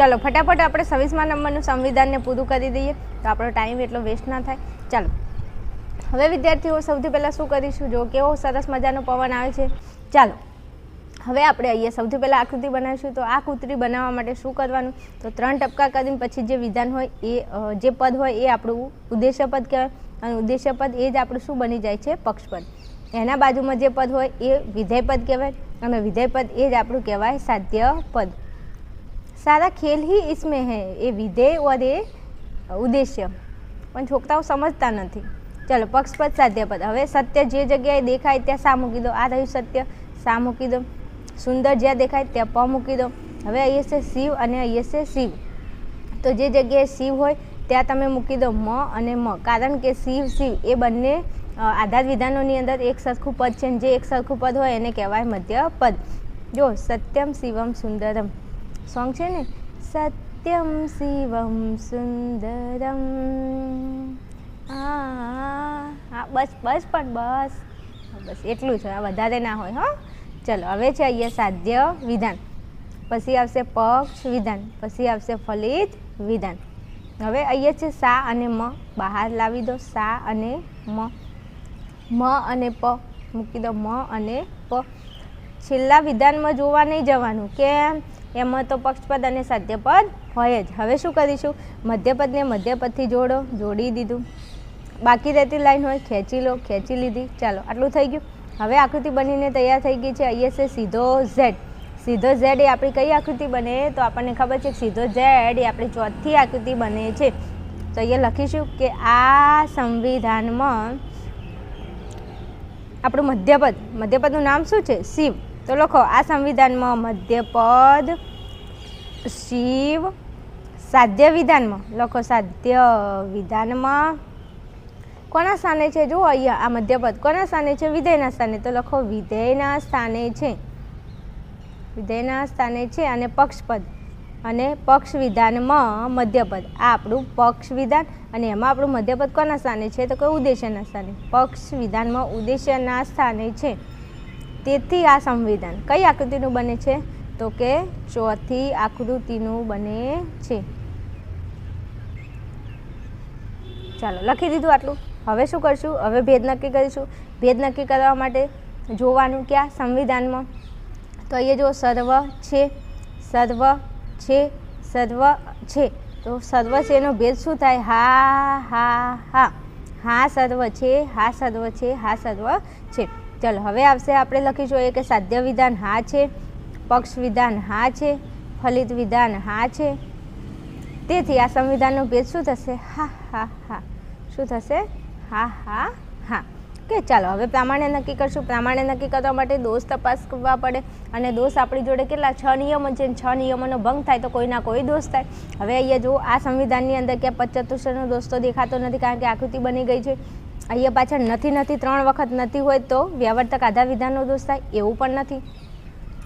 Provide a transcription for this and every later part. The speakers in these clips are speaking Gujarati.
ચાલો, ફટાફટ આપણે છવ્વીસમા નંબરનું સંવિધાનને પૂરું કરી દઈએ. તો આપણો ટાઈમ એટલો વેસ્ટ ના થાય. ચાલો, હવે વિદ્યાર્થીઓ સૌથી પહેલાં શું કરીશું? જો કેવો સરસ મજાનો પવન આવે છે. ચાલો, હવે આપણે અહીંયા સૌથી પહેલાં આકૃતિ બનાવીશું. તો આ કૃતિ બનાવવા માટે શું કરવાનું? તો ત્રણ ટપકા કરીને પછી જે વિધાન હોય એ જે પદ હોય એ આપણું ઉદ્દેશ્ય પદ કહેવાય. અને ઉદ્દેશ્ય પદ એ જ આપણું શું બની જાય છે? પક્ષપદ. એના બાજુમાં જે પદ હોય એ વિધેય પદ કહેવાય. અને વિધેય પદ એ જ આપણું કહેવાય સાધ્ય પદ. સારા ખેલ ही इसमें है એ વિધેય और એ ઉદ્દેશ્ય પણ છોકરાઓ સમજતા નથી ચલો પક્ષપદ સાધ્યપદ હવે સત્ય જે જગ્યાએ દેખાય ત્યાં સા મૂકી દો આ રહ્યું સત્ય સા મૂકી દો સુંદર જ્યાં દેખાય ત્યાં પ મૂકી દો હવે અહીંયા છે શિવ અને અહીંયા છે શિવ તો જે જગ્યાએ શિવ હોય ત્યાં તમે મૂકી દો મ અને મ કારણ કે શિવ શિવ એ બંને અ, આધાર વિધાનોની અંદર એક સરખું પદ છે અને જે એક સરખું પદ હોય એને કહેવાય મધ્ય પદ જો સત્યમ શિવમ સુંદરમ સોંગ છે ને? સત્યમ શિવમ સુંદરમ હા, બસ બસ પણ બસ. બસ એટલું છે આ વધારે ના હોય, હો. ચલો, હવે છે અહીંયા સાધ્ય વિધાન. પછી આવશે પક્ષ વિધાન, પછી આવશે ફલિત વિધાન. હવે અહીંયા છે સા અને મ. બહાર લાવી દો, સા અને મ. મ અને પ. મૂકી દો, મ અને પ. છેલ્લા વિધાનમાં જોવા નહીં જવાનું. કેમ? એમાં તો પક્ષપદ અને સાધ્યપદ હોય જ. હવે શું કરીશું? મધ્યપદને મધ્યપદથી જોડો, જોડી દીધું. બાકી રહેતી લાઈન હોય, ખેંચી લો, ખેંચી લીધી. ચાલો, આટલું થઈ ગયું. હવે આકૃતિ બનીને તૈયાર થઈ ગઈ છે અહીંયા છે સીધો ઝેડ. સીધો ઝેડ એ આપણી કઈ આકૃતિ બને? તો આપણને ખબર છે સીધો ઝેડ એ આપણી ચોથી આકૃતિ બને છે. તો અહીંયા લખીશું કે આ સંવિધાનમાં આપણું મધ્યપદ, મધ્યપદનું નામ શું છે? શિવ. તો લખો, આ સંવિધાનમાં મધ્યપદ શિવ સાધ્ય વિધાનમાં. લખો, સાધ્ય વિધાનમાં. કોના સ્થાને છે? જુઓ અહીંયા આ મધ્યપદ. કોના સ્થાને છે? વિધેયના સ્થાને. તો લખો, વિધેયના સ્થાને છે. વિધેયના સ્થાને છે અને પક્ષપદ. અને પક્ષ વિધાનમાં મધ્યપદ. આ આપણું પક્ષ વિધાન અને એમાં આપણું મધ્યપદ કોના સ્થાને છે? તો કોઈ ઉદ્દેશ્યના સ્થાને. પક્ષ વિધાનમાં ઉદ્દેશ્યના સ્થાને છે. તેથી આ સંવિધાન કઈ આકૃતિનું બને છે? તો કે ચોથી આકૃતિનું બને છે. ચાલો, લખી દીધું આટલું. હવે શું કરશું? હવે ભેદ નક્કી કરીશું. ભેદ નક્કી કરવા માટે જોવાનું ક્યાં? સંવિધાનમાં. તો અહીંયા જો સર્વ છે સર્વ છે સર્વ છે. તો સર્વ છે એનો ભેદ શું થાય? હા હા હા. હા, સર્વ છે, હા, સર્વ છે, હા, સર્વ છે. ચલો, હવે આવશે આપણે લખીશું એ કે સાધ્ય વિધાન હા છે, પક્ષ વિધાન હા છે, ફલિત વિધાન હા છે. તેથી આ સંવિધાનનો ભેદ શું થશે? હા હા હા. શું થશે? હા હા હા. કે ચાલો, હવે પ્રમાણે નક્કી કરશું. પ્રમાણે નક્કી કરવા માટે દોષ તપાસ કરવા પડે અને દોષ આપણી જોડે કેટલા? છ નિયમો છે. છ નિયમોનો ભંગ થાય તો કોઈના કોઈ દોષ થાય. હવે અહીંયા જો આ સંવિધાનની અંદર ક્યાં પચતુષ્ટનો દોષ તો દેખાતો નથી કારણ કે આકૃતિ બની ગઈ છે. અહીંયા પાછળ નથી નથી, ત્રણ વખત નથી હોય તો વ્યાવર્તક આધા વિધાનનો દોષ થાય, એવું પણ નથી.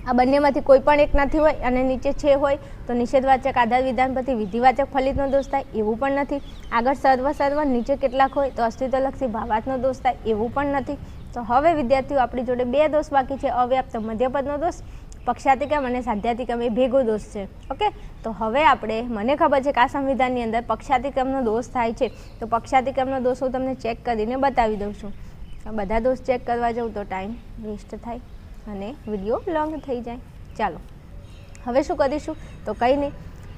આ બંનેમાંથી કોઈ પણ એક નથી હોય અને નીચે છે હોય તો નિષેધવાચક આધાર વિધાન પરથી વિધિવાચક ફલિતનો દોષ થાય, એવું પણ નથી. આગળ સર્વ સર્વ, નીચે કેટલાક હોય તો અસ્તિત્વલક્ષી ભાવાતનો દોષ થાય, એવું પણ નથી. તો હવે વિદ્યાર્થીઓ આપણી જોડે બે દોષ બાકી છે, અવ્યાપ્ત મધ્યપદનો દોષ પક્ષાતિકમ અને સાધ્યાતિકમ એ ભેગો દોષ છે. ઓકે તો હવે આપણે, મને ખબર છે કે આ સંવિધાનની અંદર પક્ષાતિક્રમનો દોષ થાય છે. તો પક્ષાતિક્રમનો દોષ હું તમને ચેક કરીને બતાવી દઉં છું. બધા દોષ ચેક કરવા જાઉં તો ટાઈમ વેસ્ટ થાય અને વીડિયો લોંગ થઈ જાય. ચાલો. હવે શું કરીશું? તો કંઈ નહીં.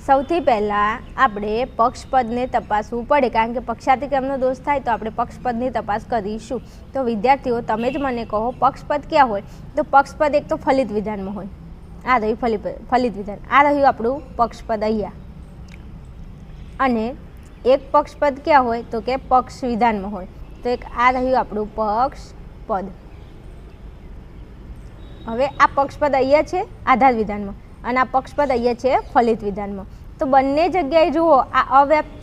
સૌથી પહેલાં આપણે પક્ષપદને તપાસવું પડે, કારણ કે પક્ષાતિક્રમનો દોષ થાય તો આપણે પક્ષપદની તપાસ કરીશું. તો વિદ્યાર્થીઓ, તમે જ મને કહો, પક્ષપદ ક્યાં હોય? તો પક્ષપદ એક તો ફલિત વિધાનમાં હોય. આ રહ્યું ફલિત ફલિત વિધાન. આ રહ્યું આપણું પક્ષપદ અહીંયા. અને એક પક્ષપદ ક્યાં હોય? તો કે પક્ષ વિધાનમાં હોય. તો એક આ રહ્યું આપણું પક્ષપદ. હવે આ પક્ષપદ અહીંયા છે આધાર વિધાનમાં. અને આ પક્ષપદ અહીંયા છે ફલિત વિધાનમાં. તો બંને જગ્યાએ જુઓ, આ અવ્યાપ્ત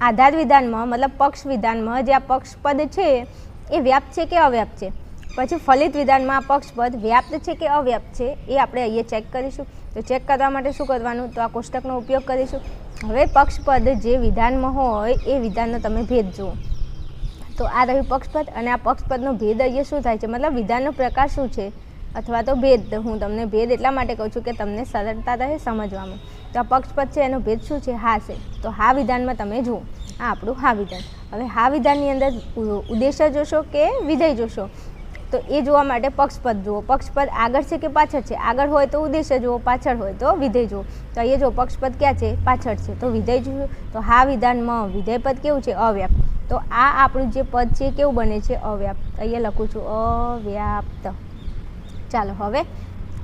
આધાર વિધાનમાં, મતલબ પક્ષ વિધાનમાં જે આ પક્ષપદ છે, એ વ્યાપ્ત છે કે અવ્યાપ્ત છે? પછી ફલિત વિધાનમાં આ પક્ષપદ વ્યાપ્ત છે કે અવ્યાપ્ત છે, એ આપણે અહીંયા ચેક કરીશું. તો ચેક કરવા માટે શું કરવાનું? તો આ કોષ્ટકનો ઉપયોગ કરીશું. હવે પક્ષપદ જે વિધાનમાં હોય, એ વિધાનનો તમે ભેદ જુઓ. તો આ રહ્યું પક્ષપદ અને આ પક્ષપદનો ભેદ અહીંયા શું થાય છે? મતલબ વિધાનનો પ્રકાર શું છે? અથવા તો ભેદ. હું તમને ભેદ એટલા માટે કહું છું કે તમને સરળતા રહે સમજવામાં. તો આ પક્ષપદ છે, એનો ભેદ શું છે? હા છે. તો હા વિધાનમાં તમે જુઓ. આ આપણું હા વિધાન. હવે હા વિધાનની અંદર ઉદ્દેશ્ય જોશો કે વિધેય જોશો? તો એ જોવા માટે પક્ષપદ જુઓ. પક્ષપદ આગળ છે કે પાછળ છે? આગળ હોય તો ઉદ્દેશ્ય જુઓ, પાછળ હોય તો વિધેય જુઓ. તો અહીંયા જો પક્ષપદ ક્યાં છે? પાછળ છે. તો વિધેય જુઓ. તો હા વિધાનમાં વિધેયપદ કેવું છે? અવ્યાપ્ત. તો આ આપણું જે પદ છે કેવું બને છે? અવ્યાપ્ત. અહીંયા લખું છું, અવ્યાપ્ત. ચાલો હવે,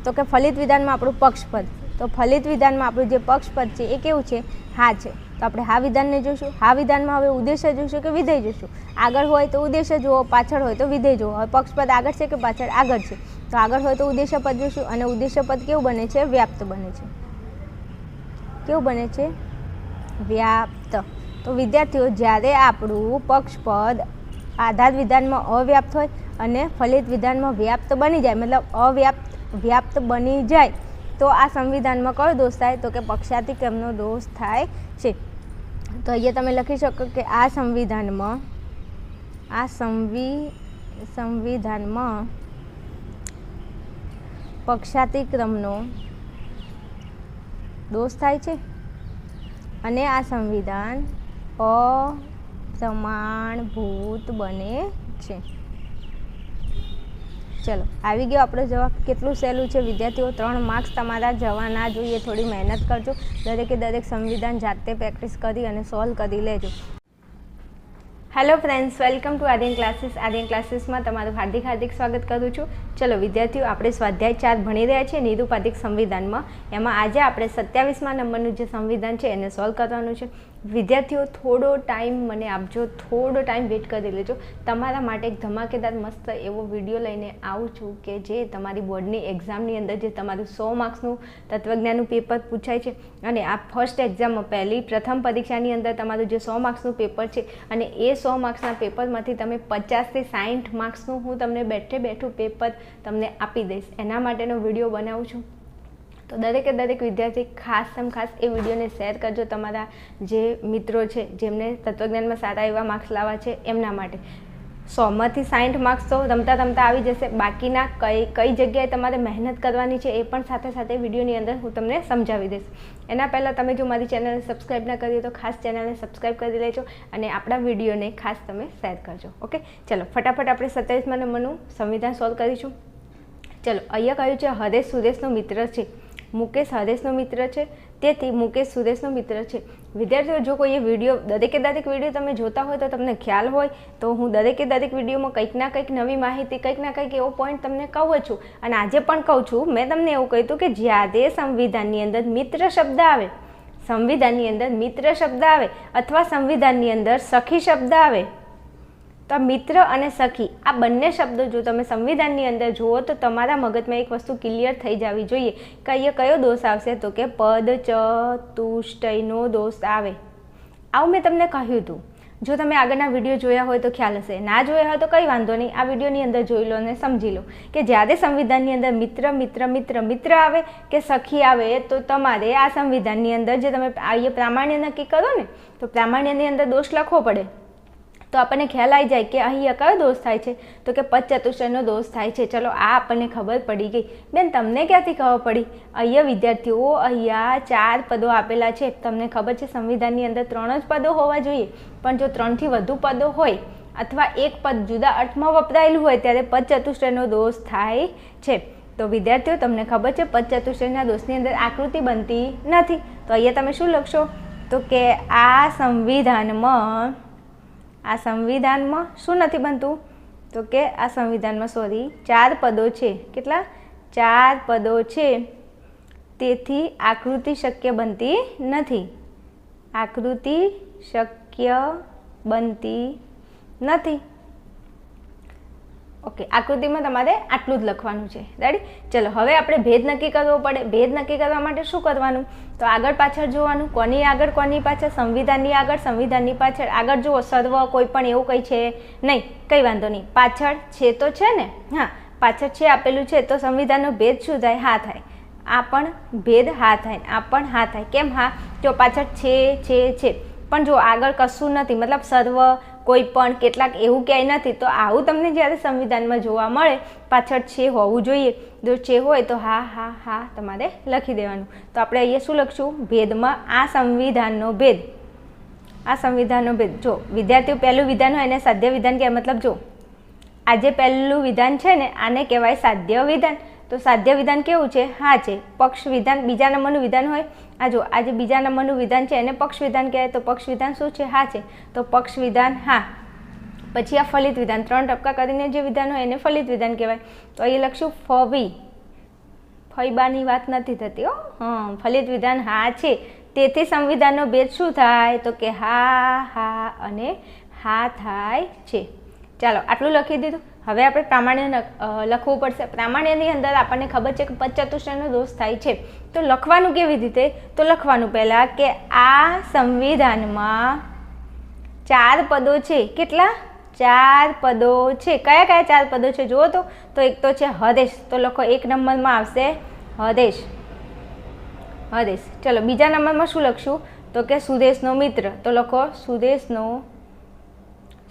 તો કે ફલિત વિધાનમાં આપણું પક્ષપદ તો ફલિત વિધાનમાં આપણું જે પક્ષપદ છે એ કેવું છે? હા છે. તો આપણે હા વિધાનને જોઈશું હા વિધાનમાં હવે ઉદ્દેશ્ય જોઈશું કે વિધેય જોઈશું આગળ હોય તો ઉદ્દેશ્ય જુઓ પાછળ હોય તો વિધેય જુઓ હવે પક્ષપદ આગળ છે કે પાછળ આગળ છે? તો આગળ હોય તો ઉદ્દેશ્ય પદ જોઈશું અને ઉદ્દેશ્ય પદ કેવું બને છે? વ્યાપ્ત બને છે. કેવું બને છે? વ્યાપ્ત. તો વિદ્યાર્થીઓ, જ્યારે આપણું પક્ષપદ આધાર વિધાનમાં અવ્યાપ્ત હોય અને ફલિત વિધાનમાં વ્યાપ્ત બની જાય, મતલબ અવ્યાપ્ત, વ્યાપ્ત બની જાય તો આ સંવિધાનમાં કયો દોષ થાય? તો કે પક્ષાતિક્રમનો દોષ થાય છે. તો અહીંયા તમે લખી શકો કે આ સંવિધાનમાં, આ સંવિ, સંવિધાનમાં પક્ષાતિક્રમનો દોષ થાય છે. અને આ સંવિધાન અપ્રમાણભૂત બને છે. ચલો, આવી ગયો આપણો જવાબ. કેટલું સહેલું છે, વિદ્યાર્થીઓ, ત્રણ માર્ક્સ તમારા જવા ના જોઈએ, થોડી મહેનત કરજો. દરેકે દરેક સંવિધાન જાતે પ્રેક્ટિસ કરી અને સોલ્વ કરી લેજો. Hello friends welcome to Aryan classes Aryan ક્લાસીસમાં તમારું હાર્દિક હાર્દિક સ્વાગત કરું છું. ચલો, વિદ્યાર્થીઓ, આપણે સ્વાધ્યાય ચાર ભણી રહ્યા છીએ નિરુપાધિક સંવિધાનમાં. એમાં આજે આપણે સત્યાવીસમા નંબરનું જે સંવિધાન છે, એને સોલ્વ કરવાનું છે. વિદ્યાર્થીઓ થોડો ટાઈમ મને આપજો, થોડો ટાઈમ વેટ કરી લેજો. તમારા માટે એક ધમાકેદાર મસ્ત એવો વીડિયો લઈને આવું છું કે જે તમારી બોર્ડની એક્ઝામની અંદર જે તમારું સો માર્ક્સનું તત્વજ્ઞાનનું પેપર પૂછાય છે અને આ ફર્સ્ટ એક્ઝામમાં પહેલી પ્રથમ પરીક્ષાની અંદર તમારું જે સો માર્ક્સનું પેપર છે અને એ સો માર્ક્સના પેપરમાંથી તમે પચાસથી સાઠ માર્ક્સનું હું તમને બેઠે બેઠું પેપર તમને આપી દઈશ. એના માટેનો વીડિયો બનાવું છું. તો દરેકે દરેક વિદ્યાર્થી ખાસ એમ ખાસ એ વિડીયોને શેર કરજો તમારા જે મિત્રો છે, જેમને તત્વજ્ઞાનમાં સારા એવા માર્ક્સ લાવવા છે, એમના માટે. સોમાંથી સાઠ માર્ક્સ તો રમતા રમતા આવી જશે. બાકીના કઈ કઈ જગ્યાએ તમારે મહેનત કરવાની છે એ પણ સાથે સાથે વિડીયોની અંદર હું તમને સમજાવી દઈશ. એના પહેલાં તમે જો મારી ચેનલને સબસ્ક્રાઈબ ના કરી તો ખાસ ચેનલને સબસ્ક્રાઈબ કરી લેજો અને આપણા વિડીયોને ખાસ તમે શેર કરજો. ઓકે? ચલો, ફટાફટ આપણે સત્યાવીસમાં નંબરનું સંવિધાન સોલ્વ કરીશું. ચલો, અહીંયા કહ્યું છે, હરેશ સુરેશનો મિત્ર છે. મુકેશ હરેશનો મિત્ર છે. તેથી મુકેશ સુરેશનો મિત્ર છે. વિદ્યાર્થીઓ, જો કોઈ એ વીડિયો, દરેકે દરેક વીડિયો તમે જોતા હોય તો તમને ખ્યાલ હોય, તો હું દરેકે દરેક વિડીયોમાં કંઈક ના કંઈક નવી માહિતી, કંઈક ના કંઈક એવો પોઈન્ટ તમને કહું છું. અને આજે પણ કહું છું, મેં તમને એવું કહ્યું હતું કે જ્યારે સંવિધાનની અંદર મિત્ર શબ્દ આવે, સંવિધાનની અંદર મિત્ર શબ્દ આવે, અથવા સંવિધાનની અંદર સખી શબ્દ આવે તો આ મિત્ર અને સખી, આ બંને શબ્દો જો તમે સંવિધાનની અંદર જુઓ તો તમારા મગજમાં એક વસ્તુ ક્લિયર થઈ જવી જોઈએ. કે અહીંયા કયો દોષ આવશે તો કે પદ ચતુષ્ટયનો દોષ આવે. આવું મેં તમને કહ્યું હતું. જો તમે આગળના વીડિયો જોયા હોય તો ખ્યાલ હશે. ના જોયા હોય તો કંઈ વાંધો નહીં. આ વિડીયોની અંદર જોઈ લો અને સમજી લો કે જ્યારે સંવિધાનની અંદર મિત્ર મિત્ર મિત્ર મિત્ર આવે કે સખી આવે તો તમારે આ સંવિધાનની અંદર જે તમે અહીંયા પ્રામાણ્ય નક્કી કરો ને, તો પ્રામાણ્યની અંદર દોષ લખવો પડે. તો આપણને ખ્યાલ આવી જાય કે અહીંયા કયો દોષ થાય છે. તો કે પદ ચતુષ્ટયનો દોષ થાય છે. ચલો, આ આપણને ખબર પડી ગઈ. બેન, તમને ક્યાંથી ખબર પડી? અહીંયા વિદ્યાર્થીઓ અહીંયા ચાર પદો આપેલા છે. તમને ખબર છે, સંવિધાનની અંદર ત્રણ જ પદો હોવા જોઈએ. પણ જો ત્રણથી વધુ પદો હોય અથવા એક પદ જુદા અર્થમાં વપરાયેલું હોય ત્યારે પદ ચતુષ્ટયનો દોષ થાય છે. તો વિદ્યાર્થીઓ, તમને ખબર છે પદ ચતુષ્ટયના દોષની અંદર આકૃતિ બનતી નથી. તો અહીંયા તમે શું લખશો? તો કે આ સંવિધાનમાં આ સંવિધાનમાં શું નથી બનતું? તો કે આ સંવિધાનમાં સોરી ચાર પદો છે. કેટલા? ચાર પદો છે. તેથી આકૃતિ શક્ય બનતી નથી. આકૃતિ શક્ય બનતી નથી. ઓકે, આકૃતિમાં તમારે આટલું જ લખવાનું છે. રેડી ચલો, હવે આપણે ભેદ નક્કી કરવો પડે. ભેદ નક્કી કરવા માટે શું કરવાનું? તો આગળ પાછળ જોવાનું, કોની આગળ, કોની પાછળ, સંવિધાનની આગળ, સંવિધાનની પાછળ. આગળ જુઓ, સર્વ કોઈ પણ એવું કંઈ છે નહીં, કંઈ વાંધો નહીં. પાછળ છે તો છે ને? હા, પાછળ છે, આપેલું છે. તો સંવિધાનનો ભેદ શું થાય? હા થાય. આ પણ ભેદ હા થાય. આ પણ હા થાય. કેમ હા? જો પાછળ છે છે છે. પણ જો આગળ કશું નથી, મતલબ સર્વ કોઈ પણ કેટલાક એવું ક્યાંય નથી, તો આવું તમને જ્યારે સંવિધાનમાં જોવા મળે, પાછળ છે હોવું જોઈએ. જો છે હોય તો હા હા હા, તમારે લખી દેવાનું. તો આપણે અહીંયા શું લખશું? ભેદમાં આ સંવિધાનનો ભેદ. આ સંવિધાનનો ભેદ. જો, વિદ્યાર્થીઓ પહેલું વિધાન હોય એને સાધ્ય વિધાન કહેવાય. મતલબ જો આ જે પહેલું વિધાન છે ને, આને કહેવાય સાધ્ય વિધાન. તો સાધ્ય વિધાન કેવું છે? હા છે. પક્ષ વિધાન, બીજા નંબરનું વિધાન હોય? આ જો, આ જે બીજા નંબરનું વિધાન છે, એને પક્ષ વિધાન કહેવાય. તો પક્ષ વિધાન શું છે? હા છે. તો પક્ષ વિધાન, હા. પછી આ ફલિત વિધાન. ત્રણ ટપકા કરીને જે વિધાન હોય એને ફલિત વિધાન કહેવાય. તો અહીં લખશું ફવી. ફૈબાની વાત નથી થતી, હો. હં, ફલિત વિધાન હા છે. તેથી સંવિધાનનો ભેદ શું થાય? તો કે હા હા અને હા થાય છે. ચાલો, આટલું લખી દીધું. હવે આપણે પ્રામાણ્ય લખવું પડશે. પ્રામાણ્યની અંદર આપણને ખબર છે કે પચચતુષ્ટયનો દોષ થાય છે. તો લખવાનું કેવી રીતે? તો લખવાનું પહેલાં કે આ સંવિધાનમાં ચાર પદો છે. કેટલા? ચાર પદો છે. કયા કયા ચાર પદો છે? જુઓ તો. તો એક તો છે હદેશ. તો લખો એક નંબરમાં આવશે હદેશ. હદેશ. ચલો, બીજા નંબરમાં શું લખશું? તો કે સુદેશનો મિત્ર. તો લખો સુદેશનો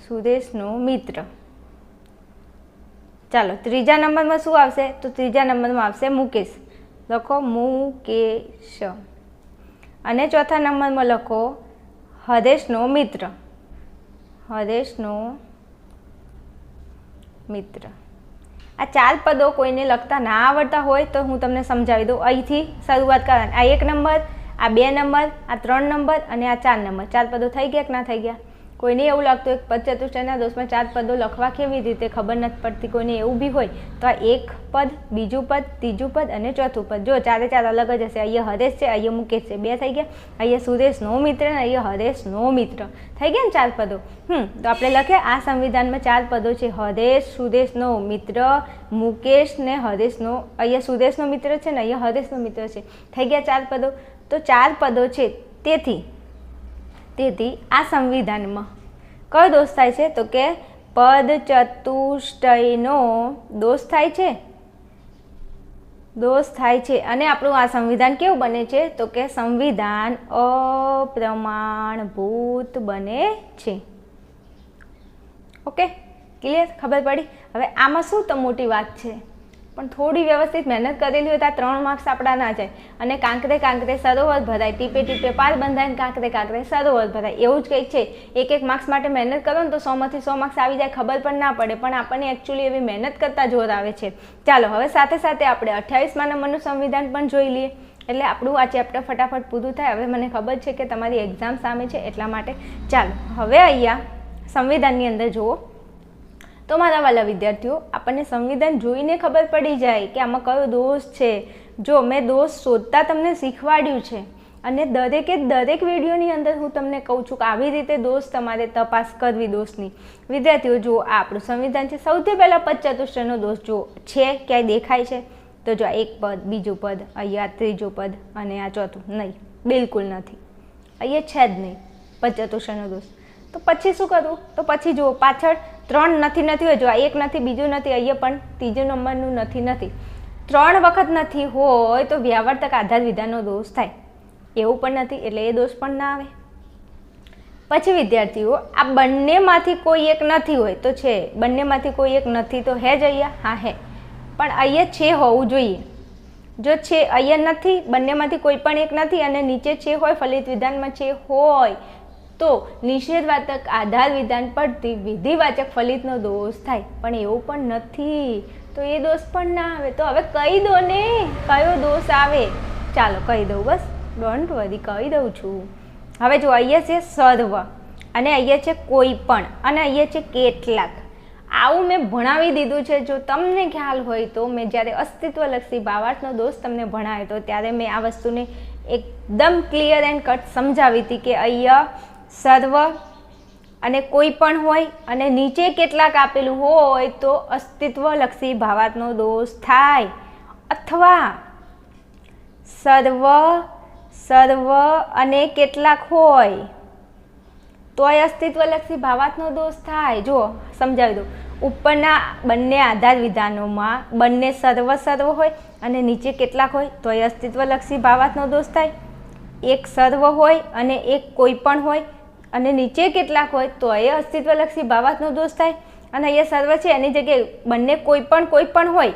સુદેશનો મિત્ર. ચાલો, ત્રીજા નંબરમાં શું આવશે? તો ત્રીજા નંબરમાં આવશે મુકેશ. લખો મુકેશ. અને ચોથા નંબરમાં લખો હદેશનો મિત્ર. હદેશનો મિત્ર. આ ચાર પદો કોઈને લખતા ના આવડતા હોય તો હું તમને સમજાવી દઉં. અહીંથી શરૂઆત કરવાની. આ એક નંબર, આ બે નંબર, આ ત્રણ નંબર અને આ ચાર નંબર. ચાર પદો થઈ ગયા કે ના થઈ ગયા? કોઈને એવું લાગતું એક પદ ચતુષ્ટયના દોષમાં ચાર પદો લખવા કેવી રીતે ખબર નથી પડતી, કોઈને એવું બી હોય તો આ એક પદ, બીજું પદ, ત્રીજું પદ અને ચોથું પદ. જો ચારે ચાર અલગ જ હશે, અહીંયા હરેશ છે, અહીંયા મુકેશ છે, બે થઈ ગયા. અહીંયા સુરેશ નો મિત્ર અને અહીંયા હરેશ નો મિત્ર. થઈ ગયા ને ચાર પદો? હમ, તો આપણે લખીએ, આ સંવિધાનમાં ચાર પદો છે. હરેશ સુરેશનો મિત્ર, મુકેશ ને હરેશનો અહીંયા સુરેશનો મિત્ર છે ને અહીંયા હરેશનો મિત્ર છે. થઈ ગયા ચાર પદો? તો ચાર પદો છે. તેથી તેથી આ સંવિધાનમાં કયો દોષ થાય છે? તો કે પદ ચતુષ્ટયનો દોષ થાય છે? દોષ થાય છે. અને આપણું આ સંવિધાન કેવું બને છે? તો કે સંવિધાન અપ્રમાણભૂત બને છે. ઓકે? ક્લિયર? ખબર પડી? હવે આમાં શું તો મોટી વાત છે? પણ થોડી વ્યવસ્થિત મહેનત કરેલી હોય તો આ ત્રણ માર્ક્સ આપણા ના જાય. અને કાંકરે કાંકરે સરોવર ભરાય, ટીપે ટીપે પાર બંધાય ને કાંકરે કાંકરે સરોવર ભરાય. એવું જ કંઈક છે. એક એક માર્ક્સ માટે મહેનત કરો ને તો સોમાંથી સો માર્ક્સ આવી જાય, ખબર પણ ના પડે. પણ આપણને એકચ્યુઅલી એવી મહેનત કરતા જોર આવે છે. ચાલો, હવે સાથે સાથે આપણે અઠ્યાવીસમાં નંબરનું સંવિધાન પણ જોઈ લઈએ. એટલે આપણું આ ચેપ્ટર ફટાફટ પૂરું થાય. હવે મને ખબર છે કે તમારી એક્ઝામ સામે છે એટલા માટે. ચાલો, હવે અહીંયા સંવિધાનની અંદર જુઓ. તો મારા વાલા વિદ્યાર્થીઓ, આપણને સંવિધાન જોઈને ખબર પડી જાય કે આમાં કયો દોષ છે. જો મેં દોષ શોધતા તમને શીખવાડ્યું છે અને દરેકે દરેક વિડીયોની અંદર હું તમને કહું છું કે આવી રીતે દોષ તમારે તપાસ કરવી દોષની. વિદ્યાર્થીઓ, જો આ આપણું સંવિધાન છે, સૌથી પહેલાં પદચતુષ્ટયનો દોષ જો છે, ક્યાંય દેખાય છે, તો જો એક પદ, બીજું પદ, અહીંયા ત્રીજું પદ અને આ ચોથું. નહીં, બિલકુલ નથી. અહીંયા છે જ નહીં, પદચતુષ્ટયનો દોષ. તો પછી શું કરવું તો પછી જુઓ, પાછળ ત્રણ નથી નથી હોય, જો આ એક નથી, બીજું નથી, અહીંયા પણ ત્રીજું નંબરનું નથી નથી. ત્રણ વખત નથી હોય તો વ્યાવર્તક આધાર વિધાનનો દોષ થાય. એવું પણ નથી, એટલે એ દોષ પણ ના આવે. પછી વિદ્યાર્થીઓ, આ બંનેમાંથી કોઈ એક નથી હોય, તો છે, બંનેમાંથી કોઈ એક નથી, તો હે જ અહીંયા? હા, હે. પણ અહીંયા છે હોવું જોઈએ. જો છે, અહીંયા નથી, બંનેમાંથી કોઈ પણ એક નથી અને નીચે છે હોય, ફલિત વિધાનમાં છે હોય તો નિષેધવાચક આધાર વિધાન પરથી વિધિવાચક ફલિતનો દોષ થાય. પણ એવું પણ નથી. તો એ દોષ પણ ના આવે. તો હવે કહી દો ને. કયો દોષ આવે? ચાલો કહી દઉં બસ. ડોન્ટ વરી કહી દઉં છું. હવે જો અહીંયા છે સર્વ અને અહીંયા છે કોઈ પણ અને અહીંયા છે કેટલાક. આવું મેં ભણાવી દીધું છે. જો તમને ખ્યાલ હોય તો મેં જ્યારે અસ્તિત્વલક્ષી ભાવાર્થનો દોષ તમને ભણાવ્યો હતો ત્યારે મેં આ વસ્તુને એકદમ ક્લિયર એન્ડ કટ સમજાવી હતી કે અહીંયા સર્વ અને કોઈ પણ હોય અને નીચે કેટલાક આપેલું હોય તો અસ્તિત્વલક્ષી ભાવાતનો દોષ થાય. અથવા સર્વ સર્વ અને કેટલાક હોય તોય અસ્તિત્વલક્ષી ભાવાતનો દોષ થાય. જો સમજાવી દઉં. ઉપરના બંને આધાર વિધાનોમાં બંને સર્વ સર્વ હોય અને નીચે કેટલાક હોય તોય અસ્તિત્વલક્ષી ભાવાતનો દોષ થાય. એક સર્વ હોય અને એક કોઈ પણ હોય અને નીચે કેટલાક હોય તો એ અસ્તિત્વલક્ષી ભાવાર્થનો દોષ થાય અને અહીંયા સર્વ છે, એની જગ્યાએ બંને કોઈ પણ કોઈ પણ હોય.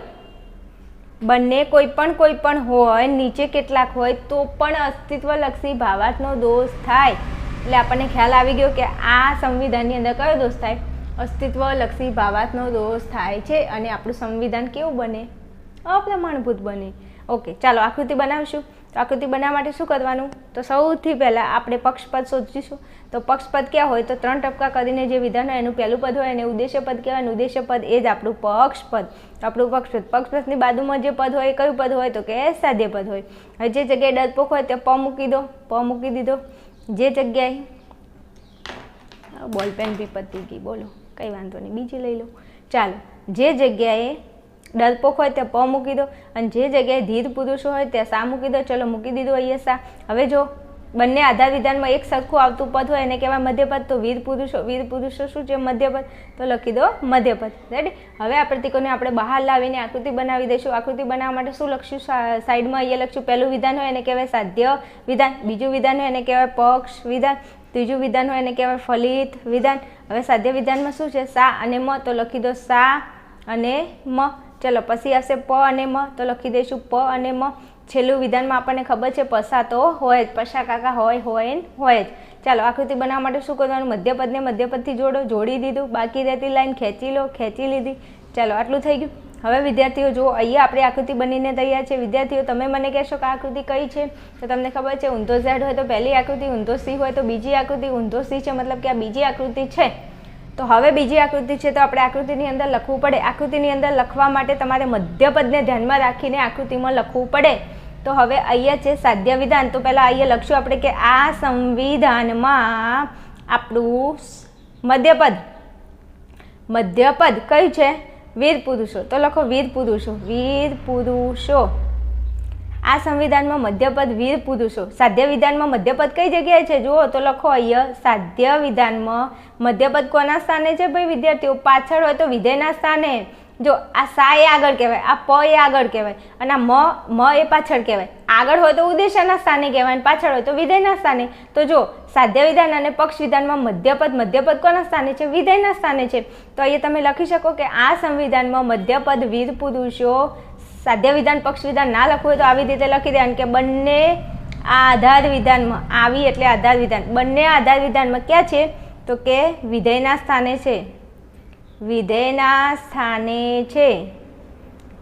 બંને કોઈ પણ કોઈ પણ હોય, નીચે કેટલાક હોય તો પણ અસ્તિત્વલક્ષી ભાવાર્થનો દોષ થાય. એટલે આપણને ખ્યાલ આવી ગયો કે આ સંવિધાનની અંદર કયો દોષ થાય? અસ્તિત્વલક્ષી ભાવાર્થનો દોષ થાય છે અને આપણું સંવિધાન કેવું બને? અપ્રમાણભૂત બને. ઓકે, ચાલો આકૃતિ બનાવીશું. તો આકૃતિ બનાવવા માટે શું કરવાનું? તો સૌથી પહેલાં આપણે પક્ષપદ શોધીશું. તો પક્ષપદ ક્યાં હોય? તો ત્રણ ટપકા કરીને જે વિધાન હોય એનું પહેલું પદ હોય, એને ઉદ્દેશ્ય પદ કહેવાય, અને ઉદ્દેશ્ય પદ એ જ આપણું પક્ષપદ. આપણું પક્ષપદ. પક્ષપદની બાજુમાં જે પદ હોય એ કયું પદ હોય? તો કે સાધ્ય પદ હોય. હવે જે જગ્યાએ ડરપોક હોય તે પ મૂકી દો. પ મૂકી દીધો. જે જગ્યાએ બોલપેન બી પતી ગઈ બોલો. કંઈ વાંધો નહીં. બીજી લઈ લો. ચાલો. જે જગ્યાએ ડરપોક હોય ત્યાં પ મૂકી દો અને જે જગ્યાએ ધીર પુરુષો હોય ત્યાં સા મૂકી દો. ચલો, મૂકી દીધું અહીંયા સા. હવે જો બંને આધાર વિધાનમાં એક સરખું આવતું પદ હોય એને કહેવાય મધ્યપદ. તો વીર પુરુષો વીર પુરુષો શું છે? મધ્યપદ. તો લખી દો મધ્યપદ. રેડી હવે આ પ્રતિકોને આપણે બહાર લાવીને આકૃતિ બનાવી દઈશું. આકૃતિ બનાવવા માટે શું લખશું? સાઈડમાં અહીંયા લખશું. પહેલું વિધાન હોય એને કહેવાય સાધ્ય વિધાન. બીજું વિધાન હોય એને કહેવાય પક્ષ વિધાન. ત્રીજું વિધાન હોય એને કહેવાય ફલિત વિધાન. હવે સાધ્ય વિધાનમાં શું છે? સા અને મ. તો લખી દો સા અને મ. ચલો, પછી આવશે પ અને મ. તો લખી દઈશું પ અને મ. છેલ્લું વિધાનમાં આપણને ખબર છે, પસા તો હોય જ. પસા કાકા હોય હોય ને હોય જ. ચાલો, આકૃતિ બનાવવા માટે શું કરવાનું? મધ્યપદને મધ્યપદથી જોડો, જોડી દીધું. બાકી રહેતી લાઈન ખેંચી લો, ખેંચી લીધી. ચાલો, આટલું થઈ ગયું. હવે વિદ્યાર્થીઓ, જુઓ, અહીંયા આપણી આકૃતિ બનીને તૈયાર છે. વિદ્યાર્થીઓ, તમે મને કહેશો કે આ આકૃતિ કઈ છે? તો તમને ખબર છે, ઊંધો ઝેડ હોય તો પહેલી આકૃતિ, ઊંધો સી હોય તો બીજી આકૃતિ. ઊંધો સી છે, મતલબ કે આ બીજી આકૃતિ છે. તો હવે બીજી આકૃતિ છે, તો આપણે આકૃતિની અંદર લખવું પડે. આકૃતિની અંદર લખવા માટે તમારે મધ્યપદને ધ્યાનમાં રાખીને આકૃતિમાં લખવું પડે. તો હવે અહીંયા છે સાધ્ય વિધાન તો પહેલાં અહીંયા લખશું આપણે કે આ સંવિધાનમાં આપણું મધ્યપદ. મધ્યપદ કયું છે? વીર પુરુષો તો લખો વીર પુરુષો વીર પુરુષો આ સંવિધાનમાં મધ્યપદ વીર પુરુષો. સાધ્ય વિધાનમાં મધ્યપદ કઈ જગ્યાએ છે? જુઓ, તો લખો અહીંયા સાધ્ય વિધાનમાં મધ્યપદ કોના સ્થાને છે ભાઈ વિદ્યાર્થીઓ? પાછળ હોય તો વિધેયના સ્થાને. જો આ સા એ આગળ કહેવાય, આ પ એ આગળ કહેવાય, અને આ મ મ એ પાછળ કહેવાય. આગળ હોય તો ઉદ્દેશ્યના સ્થાને કહેવાય, અને પાછળ હોય તો વિધેયના સ્થાને. તો જો સાધ્ય વિધાન અને પક્ષ વિધાનમાં મધ્યપદ મધ્યપદ કોના સ્થાને છે? વિધેયના સ્થાને છે. તો અહીંયા તમે લખી શકો કે આ સંવિધાનમાં મધ્યપદ વીર પુરુષો સાધ્ય વિધાન પક્ષ વિધાન ના લખવું હોય તો આવી રીતે લખી દેવાનું કે બંને આધાર વિધાનમાં આવી એટલે આધાર વિધાન બંને આધાર વિધાનમાં ક્યાં છે? તો કે વિધેયના સ્થાને છે. વિધેયના સ્થાને છે.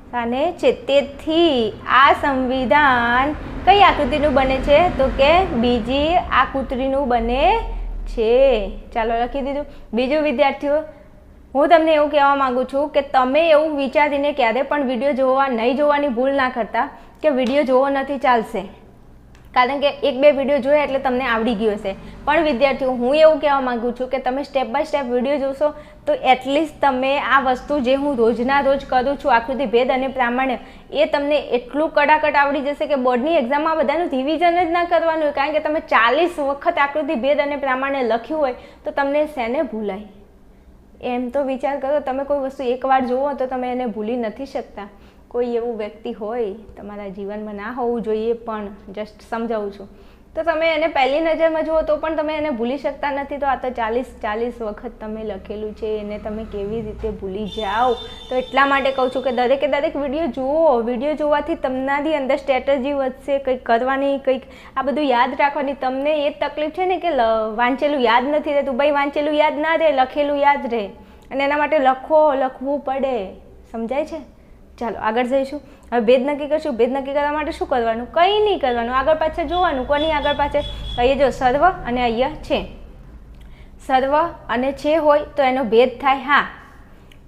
સ્થાને છે. તેથી આ સંવિધાન કઈ આકૃતિનું બને છે? તો કે બીજી આકૃતિનું બને છે. ચાલો લખી દીધું. બીજું વિદ્યાર્થીઓ હું તમને એવું કહેવા માગું છું કે તમે એવું વિચારીને ક્યારે પણ વીડિયો જોવા નહીં જોવાની ભૂલ ના કરતા કે વીડિયો જોવો નથી ચાલશે. કારણ કે એક બે વીડિયો જોયા એટલે તમને આવડી ગયો હશે. પણ વિદ્યાર્થીઓ, હું એવું કહેવા માગું છું કે તમે સ્ટેપ બાય સ્ટેપ વીડિયો જોશો તો એટલીસ્ટ તમે આ વસ્તુ જે હું રોજના રોજ કરું છું આકૃતિ ભેદ અને પ્રામાણ્ય, એ તમને એટલું કડાકટ આવડી જશે કે બોર્ડની એક્ઝામમાં બધાનું રિવિઝન જ ના કરવાનું કારણ કે તમે ચાલીસ વખત આકૃતિ ભેદ અને પ્રામાણ્ય લખ્યું હોય તો તમને શેને ભૂલાય? એમ તો વિચાર કરો, તમે કોઈ વસ્તુ એકવાર જુઓ તો તમે એને ભૂલી નથી શકતા. કોઈ એવું વ્યક્તિ હોય, તમારા જીવનમાં ના હોવું જોઈએ પણ જસ્ટ સમજાવું છું. તો તમે એને પહેલી નજરમાં જુઓ તો પણ તમે એને ભૂલી શકતા નથી. તો આ તો ચાલીસ ચાલીસ વખત તમે લખેલું છે, એને તમે કેવી રીતે ભૂલી જાઓ? તો એટલા માટે કહું છું કે દરેકે દરેક વીડિયો જુઓ. વીડિયો જોવાથી તમારી અંદર સ્ટ્રેટજી વધશે, કંઈક કરવાની, કંઈક આ બધું યાદ રાખવાની. તમને એ તકલીફ છે ને કે વાંચેલું યાદ નથી રહેતું. ભાઈ, વાંચેલું યાદ ના રહે, લખેલું યાદ રહે. અને એના માટે લખો, લખવું પડે. સમજાય છે? ચાલો, આગળ જઈશું. હવે ભેદ નક્કી કરશું. ભેદ નક્કી કરવા માટે શું કરવાનું? કંઈ નહીં કરવાનું. આગળ પાછળ જોવાનું. કોની આગળ પાછળ? અહીંયા જો, સર્વ અને અહીંયા છે. સર્વ અને છે હોય તો એનો ભેદ થાય હા.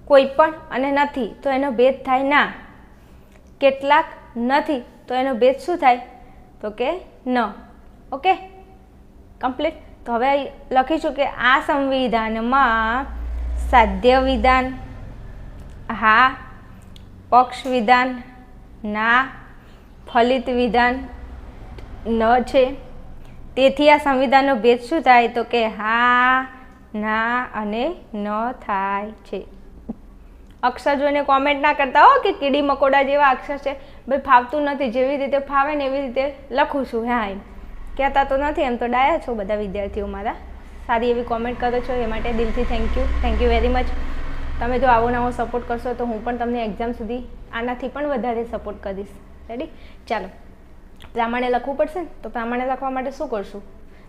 કોઈ પણ અને નથી તો એનો ભેદ થાય ના. કેટલાક નથી તો એનો ભેદ શું થાય? તો કે ન. ઓકે? કમ્પ્લીટ? તો હવે લખીશું કે આ સંવિધાનમાં સાધ્ય વિધાન હા પક્ષ વિધાન ના ફલિત વિધાન ન છે. તેથી આ સંવિધાનનો ભેદ શું થાય? તો કે હા, ના અને ન થાય છે. અક્ષર જોઈને કોમેન્ટ ના કરતા હો કે કીડી મકોડા જેવા અક્ષર છે. ભાઈ, ફાવતું નથી. જેવી રીતે ફાવે ને એવી રીતે લખું છું. હા, એમ. કહેતા તો નથી. એમ તો ડાયા છો બધા વિદ્યાર્થીઓ મારા. સારી એવી કોમેન્ટ કરો છો. એ માટે દિલથી thank you thank you very much તમે જો આવો નવો સપોર્ટ કરશો તો હું પણ તમને એક્ઝામ સુધી આનાથી પણ વધારે સપોર્ટ કરીશ. રેડી ચાલો. પ્રમાણે લખવું પડશે ને તો પ્રમાણે લખવા માટે શું કરશું?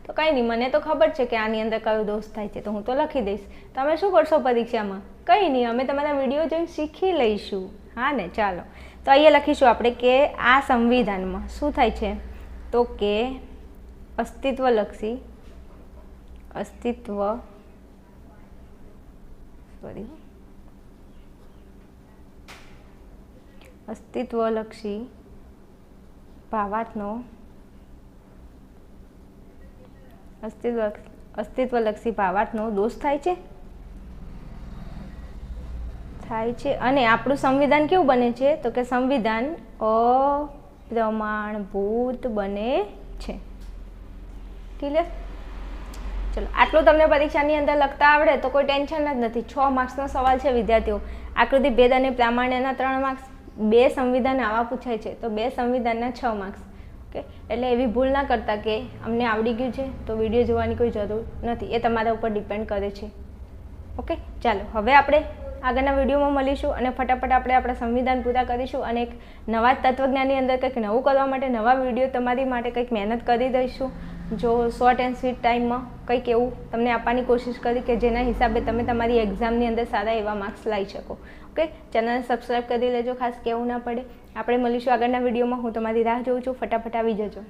તો કંઈ નહીં, મને તો ખબર છે કે આની અંદર કયો દોષ થાય છે, તો હું તો લખી દઈશ. તમે શું કરશો પરીક્ષામાં? કંઈ નહીં, અમે તમારા વીડિયો જોઈને શીખી લઈશું. હા ને? ચાલો. તો અહીંયા લખીશું આપણે કે આ સંવિધાનમાં શું થાય છે? તો કે અસ્તિત્વલક્ષી અસ્તિત્વ સોરી અસ્તિત્વલક્ષી ભાવાર્થનો અસ્તિત્વ અસ્તિત્વલક્ષી ભાવાર્થનો દોષ થાય છે? થાય છે. અને આપણું સંવિધાન કેવું બને છે? તો કે સંવિધાન અપ્રમાણભૂત બને છે. ક્લિયર ચલો, આટલું તમને પરીક્ષાની અંદર લખતા આવડે તો કોઈ ટેન્શન જ નથી. છ માર્ક્સનો સવાલ છે વિદ્યાર્થીઓ. આકૃતિ ભેદ અને પ્રામાણ્યના ત્રણ માર્ક્સ બે સંવિધાન આવા પૂછાય છે, તો બે સંવિધાનના છ માર્ક્સ ઓકે એટલે એવી ભૂલ ના કરતા કે અમને આવડી ગયું છે, તો વીડિયો જોવાની કોઈ જરૂર નથી. એ તમારા ઉપર ડિપેન્ડ કરે છે. ઓકે ચાલો, હવે આપણે આગળના વિડીયોમાં મળીશું અને ફટાફટ આપણે આપણા સંવિધાન પૂરા કરીશું અને એક નવા તત્વજ્ઞાનની અંદર કંઈક નવું કરવા માટે નવા વીડિયો તમારી માટે કંઈક મહેનત કરી દઈશું. જો શોર્ટ એન્ડ સ્વીટ ટાઈમમાં કંઈક એવું તમને આપવાની કોશિશ કરી કે જેના હિસાબે તમે તમારી એક્ઝામની અંદર સારા એવા માર્ક્સ લાવી શકો. ઓકે ચેનલને સબસ્ક્રાઈબ કરી લેજો, ખાસ કેવું ના પડે. આપણે મળીશું આગળના વિડીયોમાં. હું તમારી રાહ જોઉં છું. ફટાફટ આવી જજો.